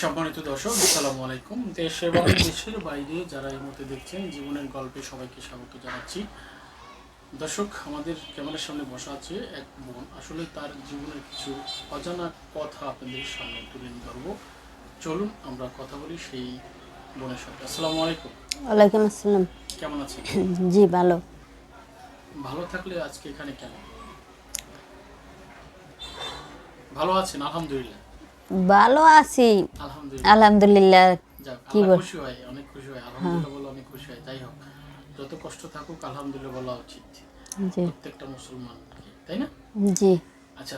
সম্মানিত দর্শক আসসালামু আলাইকুম। দেশ এবং দেশের বাইরে যারা এই মুহূর্তে দেখছেন জীবনের গল্পে সবাইকে স্বাগত জানাচ্ছি। দর্শক আমাদের ক্যামেরার সামনে বসা আছে এক বোন। আসলে তার জীবনের কিছু অজানা কথা আপনাদের সামনে তুলে ধরবো। চলুন আমরা কথা বলি সেই বোনের সাথে। আসসালামু আলাইকুম। ওয়ালাইকুম আসসালাম। কেমন আছেন? জি ভালো। ভালো থাকলে আজকে এখানে কেন? ভালো আছেন আলহামদুলিল্লাহ। ভালো আছি। আলহামদুলিল্লাহ। কি বল- খুশি হয় অনেক খুশি হয় আলহামদুলিল্লাহ বলে অনেক খুশি হয় যাই হোক। যত কষ্ট থাকুক আলহামদুলিল্লাহ বলা উচিত। জি। প্রত্যেকটা মুসলমান তাই না? জি। আচ্ছা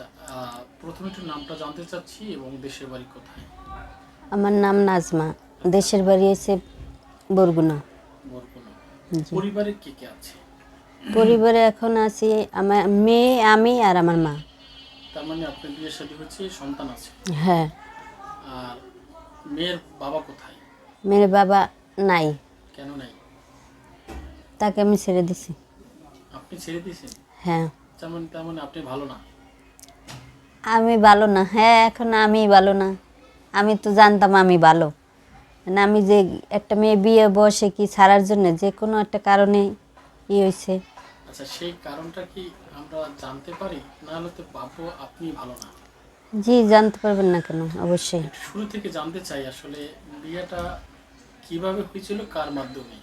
প্রথমে একটু নামটা জানতে চাচ্ছি এবং দেশের বাড়ি কোথায়? আমার নাম নাজমা। দেশের বাড়ি হয়েছে বরগুনা। বরগুনা। পরিবারে কে কে আছে? পরিবারে এখন আছি আমার মেয়ে আমি আর আমার মা। তার মানে আপনার বিয়ে শাদী হচ্ছে সন্তান আছে। হ্যাঁ। আর মেয়ের বাবা কোথায়? মেয়ের বাবা নাই। কেন নাই? তাকে আমি ছেড়ে দিছি। আপনি ছেড়ে দিয়েছেন? হ্যাঁ। তার মানে তার মানে আপনি ভালো না? আমি ভালো না। হ্যাঁ এখন আমি ভালো না। আমি তো জানতাম আমি ভালো। মানে আমি যে একটা মেয়ে বিয়ে বসে কি ছাড়ার জন্য? যে কোনো একটা কারণে ই হয়েছে আচ্ছা সেই কারণটা কি আমরা জানতে পারি? না হলে তো ভাববো আপনি ভালো না। জি জানতে পারবেন না কেন? অবশ্যই। শুরু থেকে জানতে চাই আসলে বিয়েটা কীভাবে হয়েছিল কার মাধ্যমে?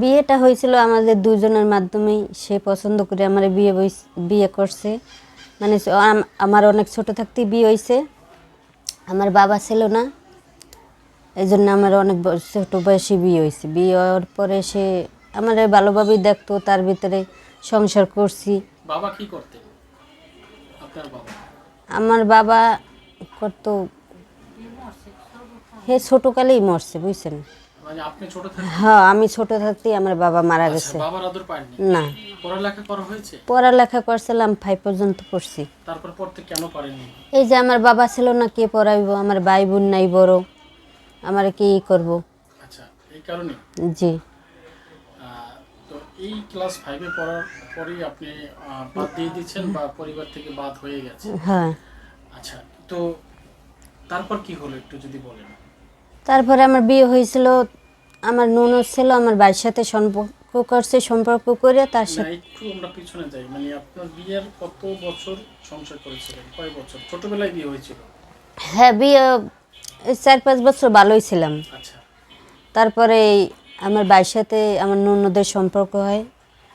বিয়েটা হয়েছিল আমাদের দুজনের মাধ্যমেই। সে পছন্দ করে আমার বিয়ে বিয়ে করছে। মানে আমার অনেক ছোট থাকতেই বিয়ে হয়েছে। আমার বাবা ছিল না। এই জন্য আমার অনেক ছোট বয়সে বিয়ে হয়েছে। বিয়ে হওয়ার পরে সে আমার ভালোভাবেই দেখতো তার ভিতরে সংসার করছি। বাবা কি করতেন আপনার বাবা? আমার বাবা করতো হে ছোটোকালেই মরছে বুঝছেন? মানে আপনি ছোট থাকেন হ্যাঁ আমি ছোট থাকতেই আমার বাবা মারা গেছে। আচ্ছা, বাবার আদর পাননি? না। পড়ালেখা করা হয়েছে? পড়ালেখা করছিলাম ফাইভ পর্যন্ত পড়ছি। তারপর পড়তে কেন পারেননি? এই যে আমার বাবা ছিল না কে পড়াইব? আমার ভাই বোন নাই বড়। আমার কি করব? আচ্ছা এই কারণে? জি। এই ক্লাস ফাইভে পড়ার পরেই আপনি বাদ দিয়ে দিচ্ছেন বা পরিবার থেকে বাদ হয়ে গেছে হ্যাঁ। আচ্ছা তো তারপর কি হলো একটু যদি বলেন? তারপরে আমার বিয়ে হয়েছিল আমার ননদ ছিল আমার বাড়ির সাথে সম্পর্ক করছে সম্পর্ক করে তার সাথে একটু আমরা পিছনে যাই। মানে আপনার বিয়ের কত বছর সংসার করেছিলেন? কয় বছর? ছোটবেলায় বিয়ে হয়েছিল? হ্যাঁ বিয়ে চার পাঁচ বছর ভালোই ছিলাম। আচ্ছা। তারপরে আমার ভাইয়ের সাথে আমার ননদের সম্পর্ক হয়।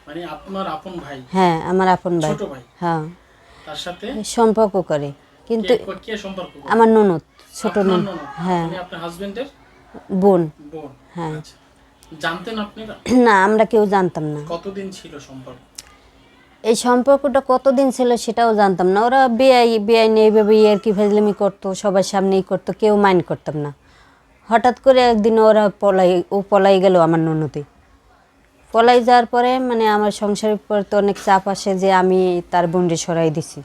মানে আপনার আপন ভাই? হ্যাঁ আমার আপন ভাই। ছোট ভাই? হ্যাঁ। তার সাথে? সম্পর্ক করে। কিন্তু কে সম্পর্ক আমার ননদ ছোট ননদ? হ্যাঁ। মানে আপনার হাজবেন্ডের বোন। বোন। হ্যাঁ। আচ্ছা। জানতেন আপনারা? না আমরা কেউ জানতাম না। কতদিন ছিল সম্পর্ক? এই সম্পর্কটা কতদিন ছিল সেটাও জানতাম না। ওরা বেআই বেআই নিয়ে এইভাবে আর কি ফেজলামি করতো সবার সামনেই করতো কেউ মাইন্ড করতাম না। হঠাৎ করে একদিন ওরা পলাই, ও পলাই গেল আমার ননদে। পলাই যাওয়ার পরে মানে আমার সংসারের পর তো অনেক চাপ আসে যে আমি তার বোনরে সরাই দিছি।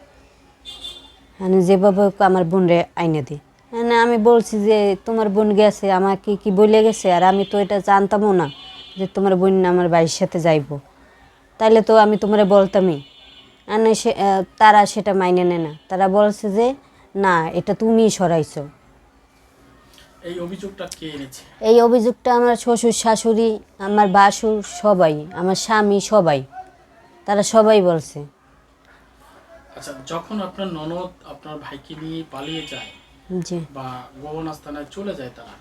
মানে যেভাবে আমার বোনরে আইনে দিই। মানে আমি বলছি যে, তোমার বোন গেছে, আমাকে কি বলে গেছে? আর আমি তো এটা জানতামও না যে তোমার বোন আমার বাড়ির সাথে যাইবো। তাইলে তো আমি তোমারে বলতামই। আর না সে তারা সেটা মাইনে নেয় না। তারা বলছে যে, না, এটা তুমিই সরাইছো। এই অভিযোগটা কে এনেছে? এই অভিযোগটা আমার শ্বশুর শাশুড়ি আমার বাসুর সবাই আমার স্বামী সবাই। তারা সবাই বলছে। আচ্ছা যখন আপনার ননদ আপনার ভাইকে নিয়ে পালিয়ে যায় জি। বা গোবন আস্তানায় চলে যায় তারা।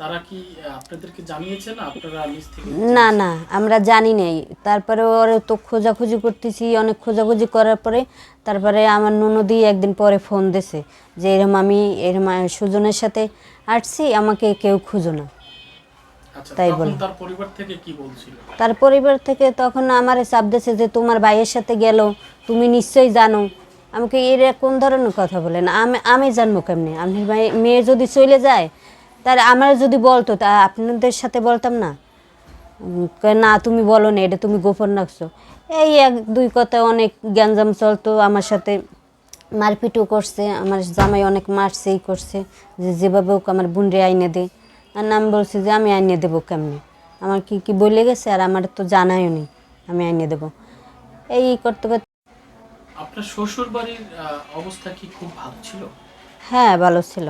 তারা কি আপনাদেরকে জানিয়েছে না? আপনারা নিজ থেকে না না আমরা জানি নাই। তারপরে ওর তো খোঁজাখুঁজি করতেছি অনেক খোঁজাখুঁজি করার পরে তারপরে আমার ননদি একদিন পরে ফোন দিছে যে এরম আমি এরম সুজনের সাথে আসছি আমাকে কেউ খুঁজো না। আচ্ছা তাই বলে। তার পরিবার থেকে কি বলছিল? তার পরিবার থেকে তখন আমার চাপ দিয়েছে যে তোমার ভাইয়ের সাথে গেল তুমি নিশ্চয়ই জানো। আমাকে এর কোন ধরনের কথা বলেন আমি আমি জানব কেমনি? আপনার ভাই মেয়ে যদি চলে যায় তার আমার যদি বলতো তা আপনাদের সাথে বলতাম না? না তুমি বলো না এটা তুমি গোপন রাখছো। এই এক দুই কথা অনেক গ্যাঞ্জাম চলতো আমার সাথে। মারপিটও করছে আমার জামাই অনেক মারছে এই করছে যে যেভাবে হোক আমার বোনরে আইনে দে। আর নাম বলছে যে আমি আইনে দেবো কেমনি? আমার কি কি বলে গেছে? আর আমার তো জানাইও নেই আমি আইনে দেবো। এই করতে করতে আপনার শ্বশুর বাড়ির অবস্থা কি খুব ভালো ছিল? হ্যাঁ ভালো ছিল।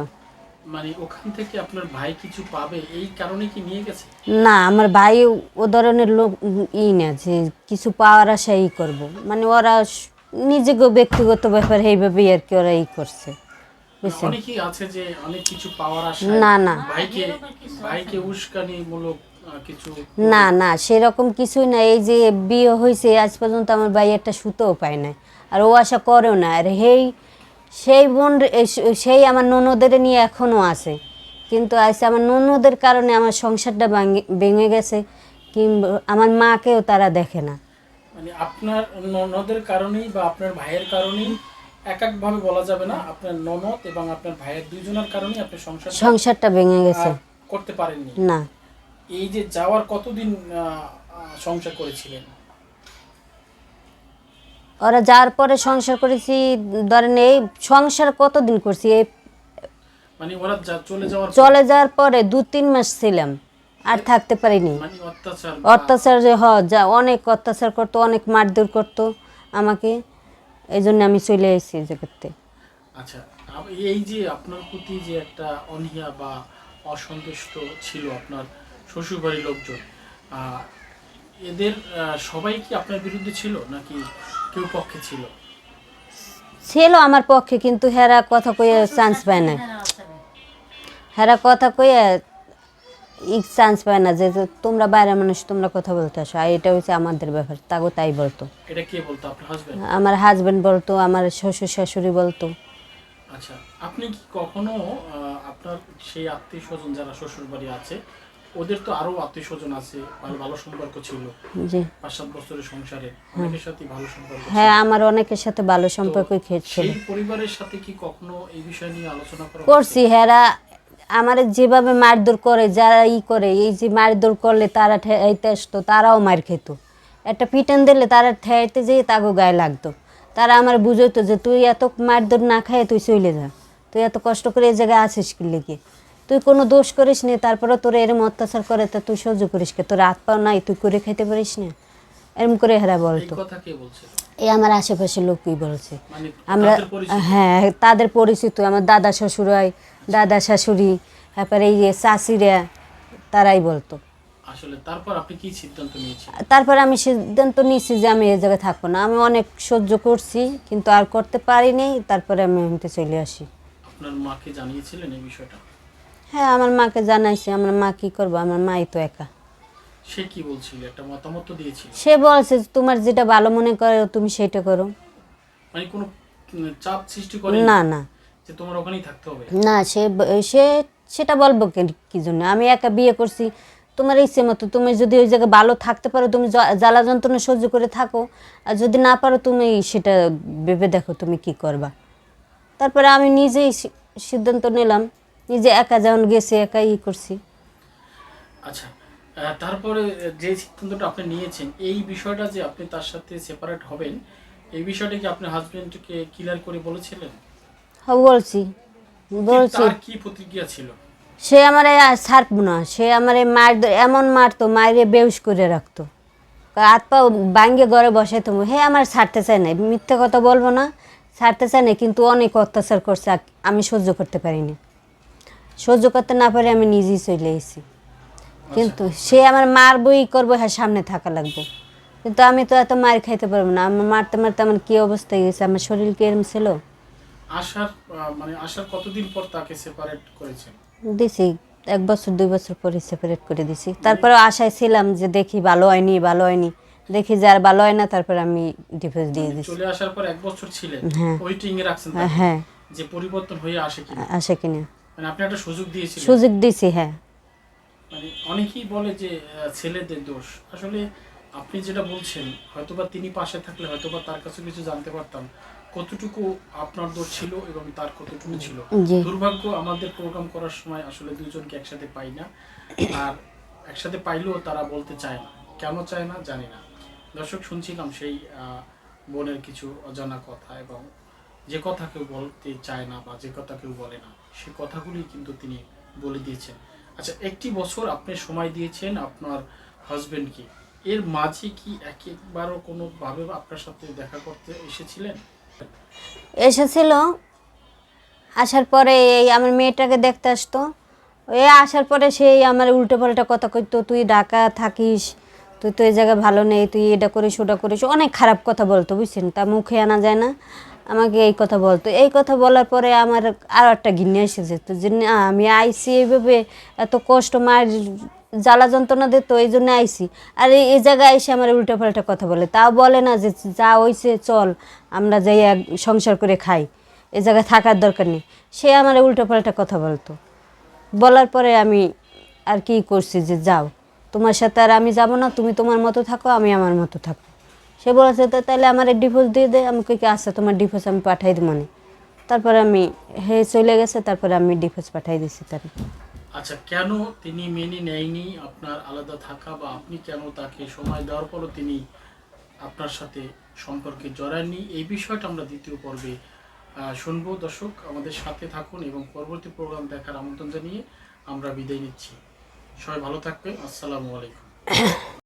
মানে ওখান থেকে আপনার ভাই কিছু পাবে এই কারণে কি নিয়ে গেছে? না আমার ভাই ও ধরনের লোক ই না যে কিছু পাওয়ার আশা ই করব। মানে ওরা নিজেকে ব্যক্তিগত ব্যাপার এইভাবেই আর কি ওরা ই করছে। বুঝছেন? অনেকেই আছে যে অনেক কিছু পাওয়ার আশা না না। ভাইকে ভাইকে উস্কানিমূলক আহ, কিছু না না সেরকম কিছুই না। এই যে বিয়ে হয়েছে আজ পর্যন্ত আমার ভাই একটা সুতোও পায় না আর ও আশা করেও না। আর সেই সেই বোন সেই আমার ননদের নিয়ে এখনও আছে। কিন্তু আজ আমার ননদের কারণে আমার সংসারটা ভেঙে গেছে কিংবা আমার মাকেও তারা দেখে না। মানে আপনার ননদের কারণেই বা আপনার ভাইয়ের কারণেই বলা যাবে না আপনার ননদ এবং আপনার ভাইয়ের দুইজনের কারণেই আপনি সংসার সংসারটা ভেঙে গেছে। করতে পারেননি। না। এই যে যাওয়ার কতদিন সংসার করেছিলেন? ওরা যাওয়ার পরে সংসার করেছি ধরেন এই সংসার কতদিন করছি? এই মানে ওরা চলে যাওয়ার চলে যাওয়ার পরে দু তিন মাস ছিলাম আর থাকতে পারিনি। মানে অত্যাচার যে হ যা অনেক অত্যাচার করতো অনেক মারধর করতো আমাকে। এই জন্য আমি চলে এসেছি যে করতে আচ্ছা এই যে আপনার প্রতি যে একটা অনীহা বা অসন্তুষ্ট ছিল আপনার শ্বশুরবাড়ির লোকজন এদের সবাই কি আপনার বিরুদ্ধে ছিল নাকি কেউ পক্ষে ছিল। ছিল আমার পক্ষে কিন্তু হেরা কথা কইয়ে চান্স পায় না। হেরা কথা কইয়ে ই চান্স পায় না যে যে তোমরা বাইরের মানুষ তোমরা কথা বলতে আসো। আর এটা হচ্ছে আমাদের ব্যাপার তাগো তাই বলতো। এটা কে বলতো আপনার হাজবেন্ড আমার হাজবেন্ড বলতো আমার শ্বশুর শাশুড়ি বলতো। আচ্ছা আপনি কি কখনো আপনার সেই আত্মীয় স্বজন যারা শ্বশুর বাড়ি আছে ওদের তো আরও আত্মীয় স্বজন আছে ভালো ভালো সম্পর্ক ছিল। পাঁচ সাত বছরের সংসারে অনেকের সাথে ভালো সম্পর্ক হ্যাঁ আমার অনেকের সাথে ভালো সম্পর্ক ছিল। সেই পরিবারের সাথে কি কখনো এই বিষয় নিয়ে আলোচনা করা করছি হেরা আমার যেভাবে মারধর করে যারা ই করে এই যে মারধর করলে তারা ঠেয়াইতে আসতো তারাও মার খেত। একটা পিটান দিলে তারা ঠেয়াইতে যেয়ে তাগো গায়ে লাগতো। তারা আমার বুঝতো যে তুই এত মারধর না খায় তুই চলে যা। তুই এত কষ্ট করে এই জায়গায় আছিস কি লেগে? তুই কোনো দোষ করিস নি তারপরে তোর এরম অত্যাচার করে তা তুই সহ্য করিস কে? তোর হাত পাও নাই তুই করে খাইতে পারিস না? এরম করে হেরা বলতো। এই আমার আশেপাশের লোকই বলছে। মানে আমরা হ্যাঁ তাদের পরিচিত আমার দাদা শ্বশুর হয় দাদা শাশুড়ি তারপরে এই যে চাষিরা তারাই বলতো। আসলে তারপর আপনি কি সিদ্ধান্ত নিয়েছেন? তারপরে আমি সিদ্ধান্ত নিয়েছি যে আমি এই জায়গায় থাকব না। আমি অনেক সহ্য করছি কিন্তু আর করতে পারিনি তারপরে আমি চলে আসি। আপনার মাকে জানিয়েছিলেন এই বিষয়টা? হ্যাঁ আমার মাকে জানাইছি আমার মা কি করব? আমার মাই তো একা। সে কি বলছিল? একটা মতামত তো দিয়েছিল। সে বলছে তোমার যেটা ভালো মনে করো তুমি সেটা করো। মানে কোনো চাপ সৃষ্টি করে না না। যে তোমার ওখানেই থাকতে হবে? না সে সে সেটা বলব কি- কি জন্য? আমি একা বিয়ে করছি তোমার ইচ্ছে মতো। তুমি যদি ওই জায়গায় ভালো থাকতে পারো তুমি জ্বালা যন্ত্রণা সহ্য করে থাকো। আর যদি না পারো তুমি সেটা ভেবে দেখো তুমি কি করবা। তারপরে আমি নিজেই সিদ্ধান্ত নিলাম। নিজে একা যেমন গেছে একা ই করছি। আচ্ছা তারপরে যে সিদ্ধান্তটা আপনি নিয়েছেন এই বিষয়টা যে আপনি তার সাথে সেপারেট হবেন এই বিষয়টা কি আপনার হাজবেন্ডকে ক্লিয়ার করে বলেছিলেন? হ্যাঁ বলছি। বলছি। তার কি প্রতিক্রিয়া ছিল? সে আমার ছাড়ব না। সে আমার মার এমন মারতো মায়ের বেউস করে রাখতো। হাত পা ভাঙ্গে ঘরে বসাইতো। হে আমার ছাড়তে চায় না মিথ্যে কথা বলব না ছাড়তে চায় না কিন্তু অনেক অত্যাচার করছে আমি সহ্য করতে পারিনি। সহ্য করতে না পারে আমি নিজেই চলে এসেছি কিন্তু সে আমার মারবই করব হ্যাঁ সামনে থাকা লাগবে। কিন্তু আমি তো এত মার খাইতে পারব না। আমার মারতে মারতে আমার কী অবস্থা হয়েছে আমার শরীর কি এরম ছিল? আসার মানে আসার কতদিন পর তাকে সেপারেট করেছেন? দিছি এক বছর দুই বছর পরে সেপারেট করে দিছি। তারপরে আশায় ছিলাম যে দেখি ভালো হয়নি ভালো হয়নি। দেখি যে আর ভালো হয় না তারপর আমি ডিভোর্স দিয়ে দিছি। চলে আসার পর এক বছর ছিলেন। হ্যাঁ। ওয়েটিং এ রাখছেন হ্যাঁ। যে পরিবর্তন হয়ে আসে কিনা? আসে কিনা? মানে আপনি একটা সুযোগ দিয়েছিলেন। সুযোগ দিছি হ্যাঁ। মানে অনেকেই বলে যে ছেলেদের দোষ। আসলে আপনি যেটা বলছেন হয়তোবা তিনি পাশে থাকলে হয়তোবা তার কাছে কিছু জানতে পারতাম। কতটুকু আপনার দোষ ছিল এবং তার কতটুকু ছিল? দুর্ভাগ্য আমাদের প্রোগ্রাম করার সময় আসলে দুইজনকে একসাথে পাই না। আর একসাথে পাইলেও তারা বলতে চায় না। কেন চায় না জানি না। দর্শক শুনছিলাম সেই বোনের কিছু অজানা কথা এবং যে কথা কেউ বলতে চায় না বা যে কথা কেউ বলে না, সে কথাগুলি কিন্তু তিনি বলে দিয়েছেন। আচ্ছা একটি বছর আপনি সময় দিয়েছেন আপনার হাজবেন্ডকে। এর মাঝে কি একবারও কোনোভাবে আপনার সাথে দেখা করতে এসেছিলেন? এসেছিল। আসার পরে এই আমার মেয়েটাকে দেখতে আসতো। এ আসার পরে সেই আমার উল্টো পাল্টা কথা কইতো, তুই ঢাকা থাকিস, তুই তো এই জায়গায় ভালো নেই, তুই এটা করিস, ওটা করিস। অনেক খারাপ কথা বলতো, বুঝছেন? তা মুখে আনা যায় না। আমাকে এই কথা বলতো। এই কথা বলার পরে আমার আরও একটা ঘিন্নে এসে যেত যে, না, আমি আইসি এইভাবে, এত কষ্ট মার জ্বালা যন্ত্রণা দিত এই জন্য আইসি আর এই- জায়গায় এসে আমার উল্টো পাল্টা কথা বলে। তাও বলে না যে, যা হইছে, চল, আমরা যাই সংসার করে খাই। এ জায়গায় থাকার দরকার নেই। সে আমার উল্টো পাল্টা কথা বলতো। বলার পরে আমি আর কি করছি যে, যাও, তোমার সাথে আর আমি যাব না, তুমি তোমার মতো থাকো, আমি আমার মতো থাকো সে বলেছে, তো তাহলে আমার ডিভোর্স দিয়ে দে। আমি কই কি আচ্ছা তোমার ডিভোর্স আমি পাঠাই দিব মানে তারপরে আমি হে চলে গেছে, তারপরে আমি ডিভোর্স পাঠাই দিছি তার। আচ্ছা কেন তিনি মেনে নেয়নি আপনার আলাদা থাকা বা আপনি কেন তাকে সময় দেওয়ার পরও তিনি আপনার সাথে সম্পর্কে জড়াননি? এই বিষয়টা আমরা দ্বিতীয় পর্বে শুনব। দর্শক, আমাদের সাথে থাকুন এবং পরবর্তী প্রোগ্রাম দেখার আমন্ত্রণ জানিয়ে আমরা বিদায় নিচ্ছি। সবাই ভালো থাকবেন। আসসালামু আলাইকুম।